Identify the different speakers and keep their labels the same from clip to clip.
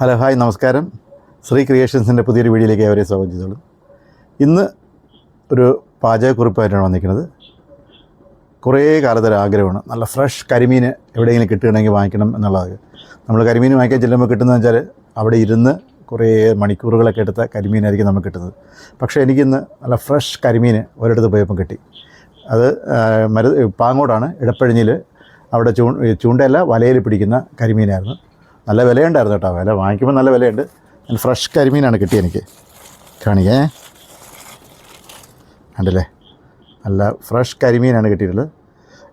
Speaker 1: Hello hi നമസ്കാരം. ശ്രീ ക്രിയേഷൻസിന്റെ പുതിയൊരു വീഡിയോയിലേക്ക് അവരെ സ്വാഗതം ചെയ്തോളൂ. ഇന്ന് ഒരു പാചകക്കുറിപ്പായിട്ടാണ് വന്നിരിക്കുന്നത്. കുറേ കാലത്തൊരു ആഗ്രഹമാണ്. നല്ല ഫ്രഷ് കരിമീൻ എവിടെയെങ്കിലും കിട്ടുകയാണെങ്കിൽ വാങ്ങിക്കണം എന്നുള്ളത്. നമ്മൾ കരിമീൻ വാങ്ങിക്കാൻ ചെല്ലുമ്പോൾ കിട്ടുന്നതെന്ന് വെച്ചാൽ അവിടെ ഇരുന്ന് കുറേ മണിക്കൂറുകളൊക്കെ എടുത്ത കരിമീനായിരിക്കും നമുക്ക് കിട്ടുന്നത്. പക്ഷേ എനിക്കിന്ന് നല്ല ഫ്രഷ് കരിമീൻ ഒരിടത്ത് പോയപ്പോൾ കിട്ടി. അത് മരു പാങ്ങോടാണ്. ഇടപ്പഴിഞ്ഞിൽ അവിടെ ചൂ ചൂണ്ടയല്ല വലയിൽ പിടിക്കുന്ന കരിമീനായിരുന്നു. നല്ല വിലയുണ്ടായിരുന്നു കേട്ടോ. വില വാങ്ങിക്കുമ്പോൾ നല്ല വിലയുണ്ട്. നല്ല ഫ്രഷ് കരിമീനാണ് കിട്ടിയത് എനിക്ക്. കാണിക്കേ. കണ്ടില്ലേ? നല്ല ഫ്രഷ് കരിമീനാണ് കിട്ടിയിട്ടുള്ളത്.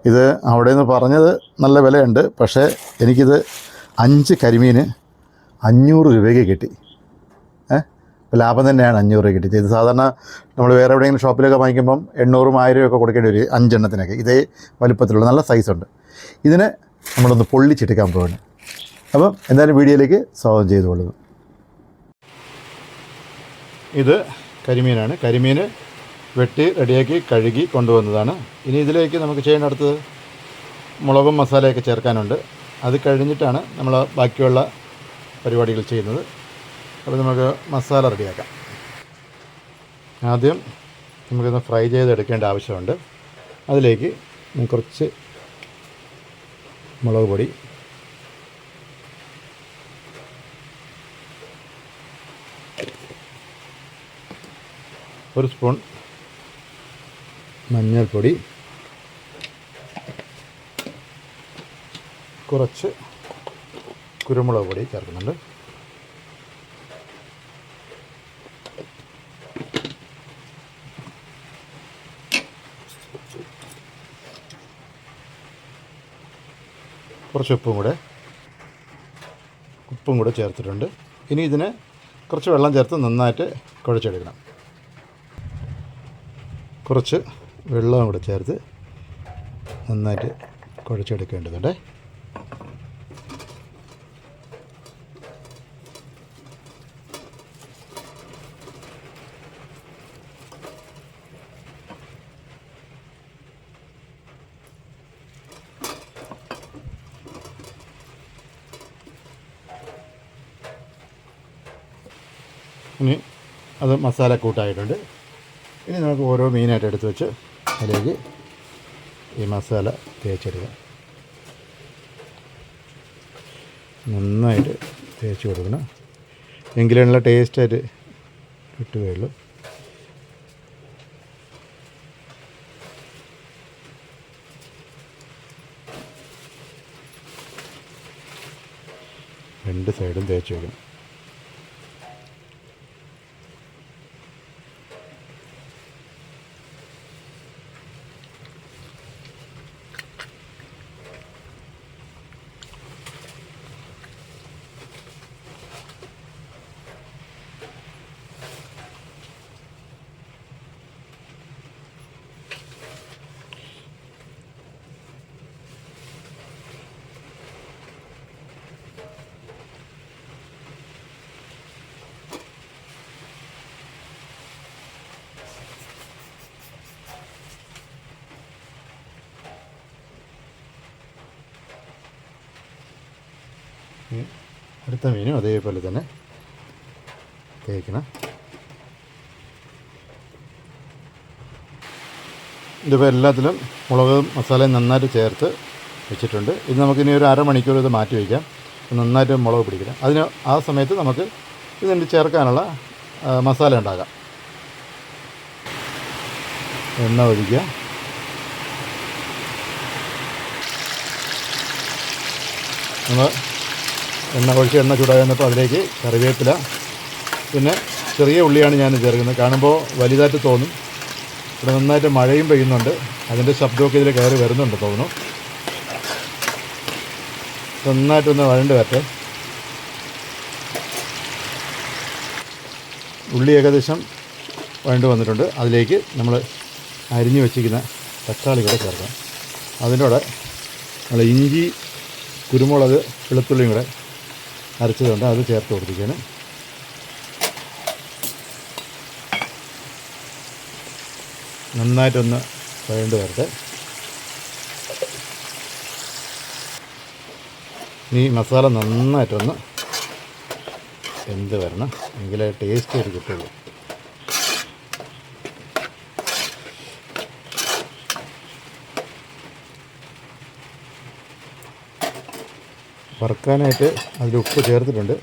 Speaker 1: ഇത് അവിടെ നിന്ന് പറഞ്ഞത് നല്ല വിലയുണ്ട്. പക്ഷേ എനിക്കിത് അഞ്ച് കരിമീൻ അഞ്ഞൂറ് രൂപയ്ക്ക് കിട്ടി. ഏ? ലാഭം തന്നെയാണ് അഞ്ഞൂറ് രൂപ കിട്ടിയത്. ഇത് സാധാരണ നമ്മൾ വേറെ എവിടെയെങ്കിലും ഷോപ്പിലൊക്കെ വാങ്ങിക്കുമ്പം എണ്ണൂറും ആയിരം രൂപയൊക്കെ കൊടുക്കേണ്ടി വരും. അഞ്ചെണ്ണത്തിനൊക്കെ. ഇതേ വലുപ്പത്തിലുള്ള നല്ല സൈസുണ്ട് ഇതിനെ നമ്മളൊന്ന് പൊള്ളിച്ചെടുക്കാൻ പോവാണ്. അപ്പം എന്തായാലും വീഡിയോയിലേക്ക് സ്വാഗതം ചെയ്തോളൂ ഇത് കരിമീനാണ്. കരിമീൻ വെട്ടി റെഡിയാക്കി കഴുകി കൊണ്ടുവന്നതാണ്. ഇനി ഇതിലേക്ക് നമുക്ക് ചെയ്യേണ്ട അടുത്തത് മുളകും മസാലയൊക്കെ ചേർക്കാനുണ്ട്. അത് കഴിഞ്ഞിട്ടാണ് നമ്മൾ ബാക്കിയുള്ള പരിപാടികൾ ചെയ്യുന്നത്. അപ്പോൾ നമുക്ക് മസാല റെഡിയാക്കാം. ആദ്യം നമുക്കിന്ന് ഫ്രൈ ചെയ്തെടുക്കേണ്ട ആവശ്യമുണ്ട്. അതിലേക്ക് കുറച്ച് മുളക് പൊടി ഒരു സ്പൂൺ മഞ്ഞൾപ്പൊടി. കുറച്ച് കുരുമുളക് പൊടി ചേർക്കുന്നുണ്ട്. കുറച്ച് ഉപ്പും കൂടെ ഉപ്പും കൂടെ ചേർത്തിട്ടുണ്ട്. ഇനി ഇതിന് കുറച്ച് വെള്ളം ചേർത്ത് നന്നായിട്ട് കുഴച്ചെടുക്കണം. കുറച്ച് വെള്ളം കൂടെ ചേർത്ത് നന്നായിട്ട് കുഴച്ചെടുക്കേണ്ടതുണ്ട്. ഇനി അത് മസാല കൂട്ടായിട്ടുണ്ട്. ഇനി നമുക്ക് ഓരോ മീനായിട്ട് എടുത്ത് വെച്ച് അതിലേക്ക് ഈ മസാല തേച്ചെടുക്കാം. നന്നായിട്ട് തേച്ച് കൊടുക്കണം. എങ്കിലേ എങ്കിലുള്ള ടേസ്റ്റായിട്ട് കിട്ടുകയുള്ളൂ. രണ്ട് സൈഡും തേച്ച് വെക്കണം. അടുത്ത മീനും അതേപോലെ തന്നെ തേക്കണം. ഇതിപ്പോൾ എല്ലാത്തിലും മുളകും മസാലയും നന്നായിട്ട് ചേർത്ത് വെച്ചിട്ടുണ്ട്. ഇത് നമുക്കിനി ഒരു അരമണിക്കൂർ ഇത് മാറ്റി വയ്ക്കാം. നന്നായിട്ട് മുളക് പിടിക്കണം. അതിന് ആ സമയത്ത് നമുക്ക് ഇതിന്റെ ചേർക്കാനുള്ള മസാല ഉണ്ടാക്കാം. എണ്ണ ഒഴിക്കുക. നമ്മൾ എണ്ണ ഒഴിച്ച് എണ്ണ ചൂടായി വന്നപ്പോൾ അതിലേക്ക് കറിവേപ്പില പിന്നെ ചെറിയ ഉള്ളിയാണ് ഞാൻ ചേർക്കുന്നത്. കാണുമ്പോൾ വലുതായിട്ട് തോന്നും. ഇവിടെ നന്നായിട്ട് മഴയും പെയ്യുന്നുണ്ട്. അതിന്റെ ശബ്ദമൊക്കെ ഇതിൽ കയറി വരുന്നുണ്ട് തോന്നുന്നു. നന്നായിട്ടൊന്ന് വഴണ്ട് വരട്ടെ. ഉള്ളി ഏകദേശം വഴണ്ട് വന്നിട്ടുണ്ട്. അതിലേക്ക് നമ്മൾ അരിഞ്ഞു വെച്ചിരിക്കുന്ന തക്കാളി കൂടെ ചേർക്കാം. അതിനോടെ നമ്മൾ ഇഞ്ചി കുരുമുളക് വെളുത്തുള്ളിയും കൂടെ അരച്ചതുണ്ട് അത് ചേർത്ത് കൊടുത്തിരിക്കുകയാണ്. നന്നായിട്ടൊന്ന് വഴണ്ട് വരട്ടെ. ഈ മസാല നന്നായിട്ടൊന്ന് എന്ത് വരണം. എങ്കിലേ ടേസ്റ്റ് ഒരു കിട്ടുള്ളൂ. വറുക്കാനായിട്ട് അതിൽ ഉപ്പ് ചേർത്തിട്ടുണ്ട്.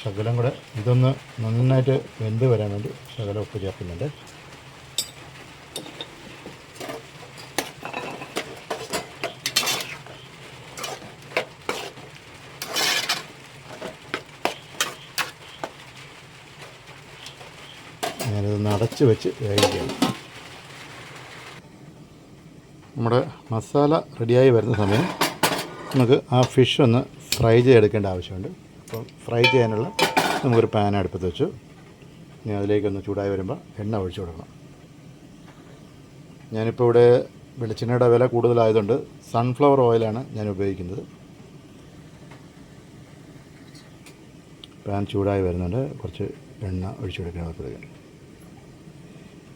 Speaker 1: ശകലം കൂടെ ഇതൊന്ന് നന്നായിട്ട് വെന്ത് വരാൻ വേണ്ടി ശകലം ഉപ്പ് ചേർക്കുന്നുണ്ട്. ഞാനിതൊന്ന് അടച്ച് വെച്ച് വേവിക്കുകയാണ് നമ്മുടെ മസാല റെഡിയായി വരുന്ന സമയം. നമുക്ക് ആ ഫിഷ് ഒന്ന് ഫ്രൈ ചെയ്തെടുക്കേണ്ട ആവശ്യമുണ്ട്. അപ്പം ഫ്രൈ ചെയ്യാനുള്ള നമുക്കൊരു പാൻ അടുപ്പത്ത് വെച്ചു. ഇനി അതിലേക്കൊന്ന് ചൂടായി വരുമ്പോൾ എണ്ണ ഒഴിച്ചു കൊടുക്കണം. ഞാനിപ്പോൾ ഇവിടെ വെളിച്ചെണ്ണയുടെ വില കൂടുതലായതുകൊണ്ട് സൺഫ്ലവർ ഓയിലാണ് ഞാൻ ഉപയോഗിക്കുന്നത്. പാൻ ചൂടായി വരുന്നുണ്ട്. കുറച്ച് എണ്ണ ഒഴിച്ചു കൊടുക്കണം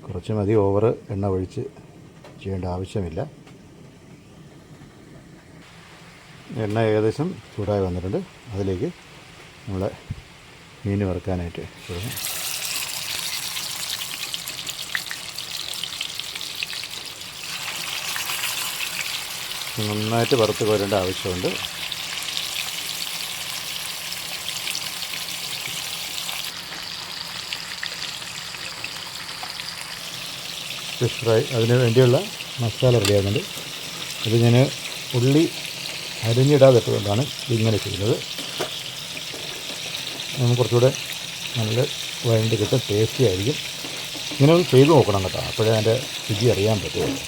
Speaker 1: കുറച്ച് മതി ഓവർ എണ്ണ ഒഴിച്ച് ചെയ്യേണ്ട ആവശ്യമില്ല. എണ്ണ ഏകദേശം ചൂടായി വന്നിട്ടുണ്ട്. അതിലേക്ക് നമ്മൾ മീൻ വറുക്കാനായിട്ട് തുടങ്ങും നന്നായിട്ട് വറുത്ത് കോരേണ്ട ആവശ്യമുണ്ട്. ഫിഷ് ഫ്രൈ അതിന് വേണ്ടിയുള്ള മസാല റെഡിയാകുന്നുണ്ട് അത് ഞാൻ ഉള്ളി അരിഞ്ഞിടാതെട്ടുകൊണ്ടാണ് ഇങ്ങനെ ചെയ്യുന്നത്. നമുക്ക് കുറച്ചുകൂടെ നല്ല വഴണ്ട് കിട്ടും ടേസ്റ്റി ആയിരിക്കും. ഇങ്ങനെ ഒന്ന് ചെയ്ത് നോക്കണം കേട്ടോ. അപ്പോഴേ അതിന്റെ രുചി അറിയാൻ പറ്റുള്ളൂ.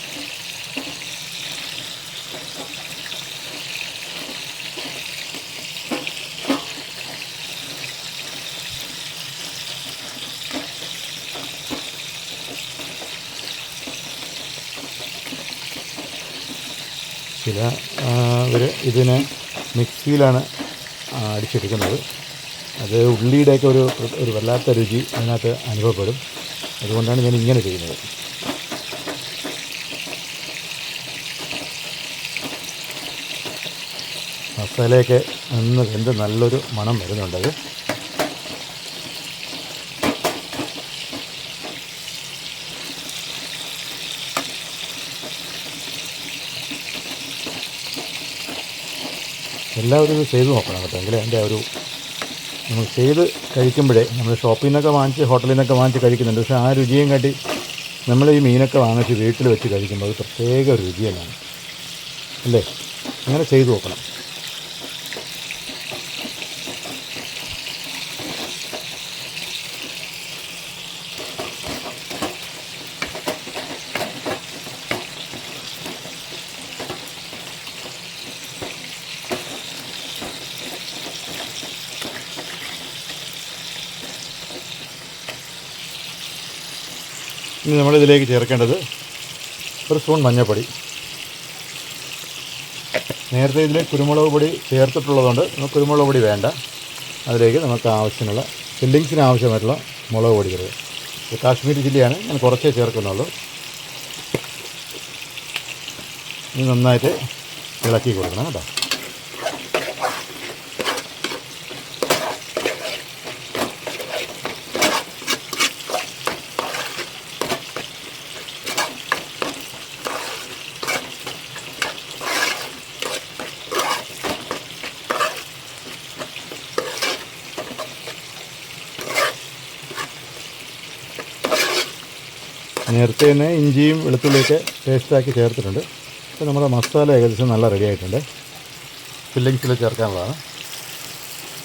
Speaker 1: ചില ഇവർ ഇതിനെ മിക്സിയിലാണ് അടിച്ചെടുക്കുന്നത്. അത് ഉള്ളിയുടെയൊക്കെ ഒരു ഒരു വല്ലാത്ത രുചി അതിനകത്ത് അനുഭവപ്പെടും. അതുകൊണ്ടാണ് ഞാൻ ഇങ്ങനെ ചെയ്യുന്നത്. മസാലയൊക്കെ നിന്ന് എന്ത് നല്ലൊരു മണം വരുന്നുണ്ടത് എല്ലാവരും ഇത് ചെയ്ത് നോക്കണം കേട്ടോ. എങ്കിലേ എന്റെ ഒരു നമ്മൾ ചെയ്ത് കഴിക്കുമ്പോഴേ നമ്മൾ ഷോപ്പിൽ നിന്നൊക്കെ വാങ്ങിച്ച് ഹോട്ടലിൽ നിന്നൊക്കെ വാങ്ങിച്ച് കഴിക്കുന്നുണ്ട്. പക്ഷേ ആ രുചിയും കാട്ടി നമ്മൾ ഈ മീനൊക്കെ വാങ്ങിച്ച് വീട്ടിൽ വെച്ച് കഴിക്കുമ്പോൾ അത് പ്രത്യേക രുചിയാണ്. അല്ലേ? അങ്ങനെ ചെയ്തു നോക്കണം. ഇനി നമ്മളിതിലേക്ക് ചേർക്കേണ്ടത് ഒരു സ്പൂൺ മഞ്ഞൾപ്പൊടി. നേരത്തെ ഇതിൽ കുരുമുളക് പൊടി ചേർത്തിട്ടുള്ളതുകൊണ്ട് നമുക്ക് കുരുമുളക് പൊടി വേണ്ട. അതിലേക്ക് നമുക്ക് ആവശ്യമുള്ള ഫില്ലിങ്സിന് ആവശ്യമായിട്ടുള്ള മുളക് പൊടി ചേർക്കുക. കാശ്മീരി ചില്ലിയാണ് ഞാൻ കുറച്ചേ ചേർക്കുന്നുള്ളൂ. ഇത് നന്നായിട്ട് ഇളക്കി കൊടുക്കണം കേട്ടോ. നേരത്തെ തന്നെ ഇഞ്ചിയും വെളുത്തുള്ളിയൊക്കെ പേസ്റ്റാക്കി ചേർത്തിട്ടുണ്ട്. അപ്പോൾ നമ്മുടെ മസാല ഏകദേശം നല്ല റെഡി ആയിട്ടുണ്ട്. ഫില്ലിങ്സിൽ ചേർക്കാനുള്ളതാണ്.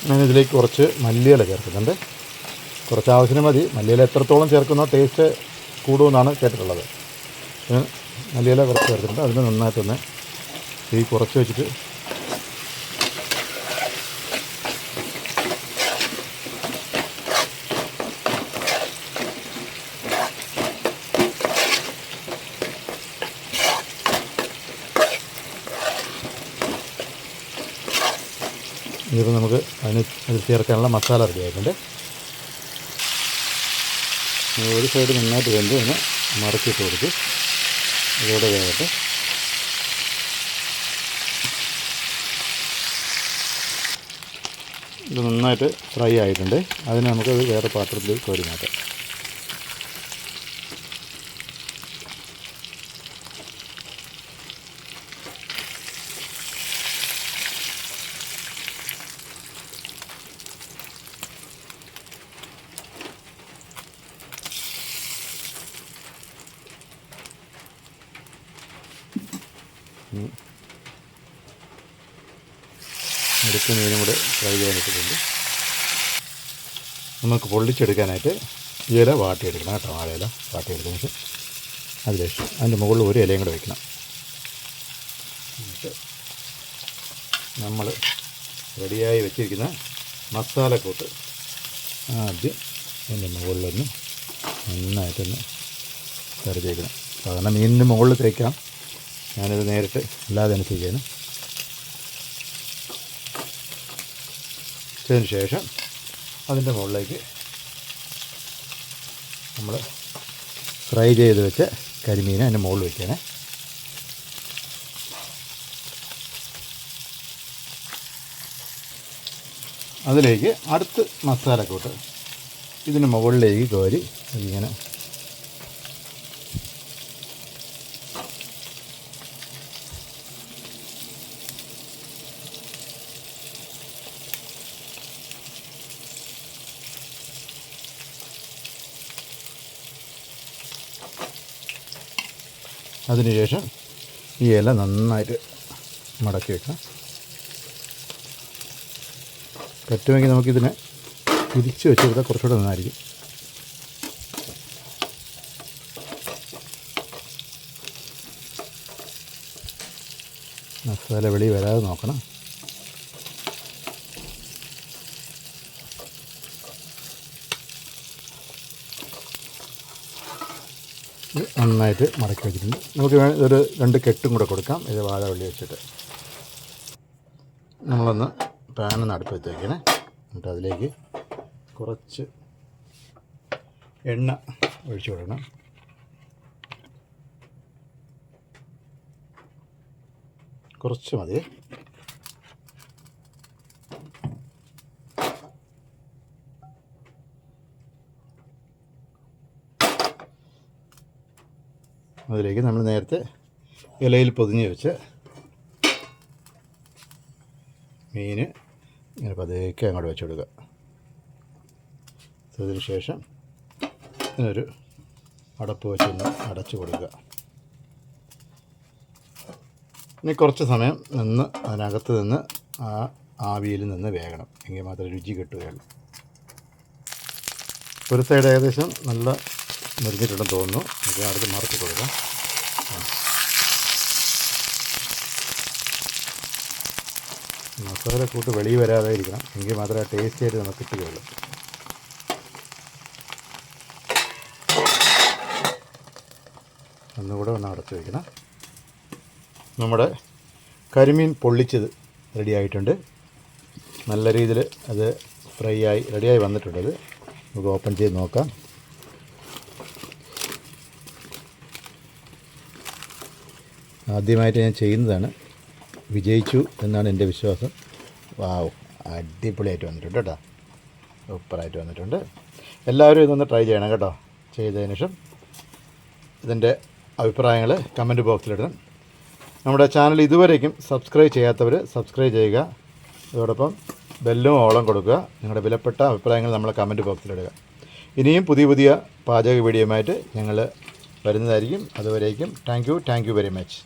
Speaker 1: ഞാനിതിലേക്ക് കുറച്ച് മല്ലിയില ചേർക്കുന്നുണ്ട്. കുറച്ച് ആവശ്യം മതി. മല്ലിയില എത്രത്തോളം ചേർക്കുന്നോ ടേസ്റ്റ് കൂടുമെന്നാണ് കേട്ടിട്ടുള്ളത്. ഞാൻ മല്ലിയില കുറച്ച് ചേർത്തിട്ടുണ്ട്. അതിന് നന്നായിട്ടൊന്ന് തീ കുറച്ച് വെച്ചിട്ട് ഇനിയിപ്പോൾ നമുക്ക് അതിന് അതിൽ ചേർക്കാനുള്ള മസാല റെഡി ആയിട്ടുണ്ട്. ഒരു സൈഡ് നന്നായിട്ട് വെന്ത് ഒന്ന് മറച്ചിട്ട് കൊടുത്ത് ഇതോടെ വേകട്ടെ ഇത് നന്നായിട്ട് ഫ്രൈ ആയിട്ടുണ്ട്. അതിന് നമുക്കത് വേറെ പാത്രത്തിൽ കോരി മാറ്റാം. അടുത്ത മീനും കൂടെ ഫ്രൈ ചെയ്യാനിട്ടിട്ടുണ്ട് നമുക്ക് പൊള്ളിച്ചെടുക്കാനായിട്ട് ഇല വാട്ടിയെടുക്കണം കേട്ടോ വാഴയില വാട്ടിയെടുത്തതിന് ശേഷം അതിലേക്ക് അതിന്റെ മുകളിൽ ഒരു ഇലയും കൂടെ വയ്ക്കണം എന്നിട്ട് നമ്മൾ റെഡിയായി വെച്ചിരിക്കുന്ന മസാലക്കൂട്ട് ആദ്യം അതിന്റെ മുകളിലൊന്ന് നന്നായിട്ടൊന്ന് കറി തേക്കണം സാധാരണ മീനിന്റെ മുകളിൽ തേക്കാം ഞാനിത് നേരിട്ട് അല്ലാതെ തന്നെ ചെയ്യണം ഇതിന് ശേഷം അതിന്റെ മുകളിലേക്ക് നമ്മൾ ഫ്രൈ ചെയ്ത് വെച്ച കരിമീൻ അതിന്റെ മുകളിൽ വയ്ക്കണേ അതിലേക്ക് അടുത്ത് മസാലക്കൂട്ട് ഇതിന് മുകളിലേക്ക് കോരി ഇങ്ങനെ അതിനുശേഷം ഈ ഇല നന്നായിട്ട് മടക്കി വെക്കാം. പറ്റുമെങ്കിൽ നമുക്കിതിനെ തിരിച്ച് വെച്ച് കൊടുത്താൽ കുറച്ചുകൂടെ നന്നായിരിക്കും. മസാല വെളി വരാതെ നോക്കണം ഇത് നന്നായിട്ട് മടക്കി വെച്ചിട്ടുണ്ട്. നമുക്ക് ഒരു രണ്ട് കെട്ടും കൂടെ കൊടുക്കാം. ഇത് വാഴവള്ളി വെച്ചിട്ട്. നമ്മളൊന്ന് പാനൊന്ന് അടുപ്പ് വെച്ച് വയ്ക്കണേ എന്നിട്ട് അതിലേക്ക് കുറച്ച് എണ്ണ ഒഴിച്ചു കൊടുക്കണം. കുറച്ച് മതി. അതിലേക്ക് നമ്മൾ നേരത്തെ ഇലയിൽ പൊതിഞ്ഞ് വെച്ച് മീൻ ഇങ്ങനെ പതുക്കെ അങ്ങോട്ട് വെച്ച് കൊടുക്കുക. അതിന് ശേഷം ഇതിനൊരു അടപ്പ് വെച്ചൊന്ന് അടച്ചു കൊടുക്കുക. ഇനി കുറച്ച് സമയം നിന്ന് അതിനകത്ത് നിന്ന് ആ ആവിയിൽ നിന്ന് വേകണം. എങ്കിൽ മാത്രമേ രുചി കിട്ടുകയുള്ളൂ. ഒരു സൈഡ് ഏകദേശം നല്ല മുരിഞ്ഞിട്ടുണ്ടെന്ന് തോന്നുന്നു. നമുക്ക് അടുത്ത് മറച്ചു കൊടുക്കാം. മസാല കൂട്ട് വെളിയിൽ വരാതെ ഇരിക്കണം എങ്കിൽ മാത്രമേ ടേസ്റ്റി ആയിട്ട് നമുക്ക് കിട്ടുകയുള്ളൂ. ഒന്നുകൂടെ ഒന്ന് അടച്ചു വയ്ക്കണം നമ്മുടെ കരിമീൻ പൊള്ളിച്ചത് റെഡി ആയിട്ടുണ്ട്. നല്ല രീതിയിൽ അത് ഫ്രൈ ആയി റെഡിയായി വന്നിട്ടുണ്ടത് നമുക്ക് ഓപ്പൺ ചെയ്ത് നോക്കാം. ആദ്യമായിട്ട് ഞാൻ ചെയ്യുന്നതാണ്. വിജയിച്ചു എന്നാണ് എന്റെ വിശ്വാസം. വാവ് അടിപൊളിയായിട്ട് വന്നിട്ടുണ്ട് കേട്ടോ. സൂപ്പറായിട്ട് വന്നിട്ടുണ്ട്. എല്ലാവരും ഇതൊന്ന് ട്രൈ ചെയ്യണം കേട്ടോ. ചെയ്തതിന് ശേഷം ഇതിന്റെ അഭിപ്രായങ്ങൾ കമന്റ് ബോക്സിലിടണം നമ്മുടെ ചാനൽ ഇതുവരേക്കും സബ്സ്ക്രൈബ് ചെയ്യാത്തവർ സബ്സ്ക്രൈബ് ചെയ്യുക. അതോടൊപ്പം ബെല്ലും ഓളം കൊടുക്കുക. നിങ്ങളുടെ വിലപ്പെട്ട അഭിപ്രായങ്ങൾ നമ്മളെ കമന്റ് ബോക്സിലിടുക ഇനിയും പുതിയ പുതിയ പാചക വീഡിയോയുമായിട്ട് ഞങ്ങൾ വരുന്നതായിരിക്കും. അതുവരേക്കും thank you thank you very much.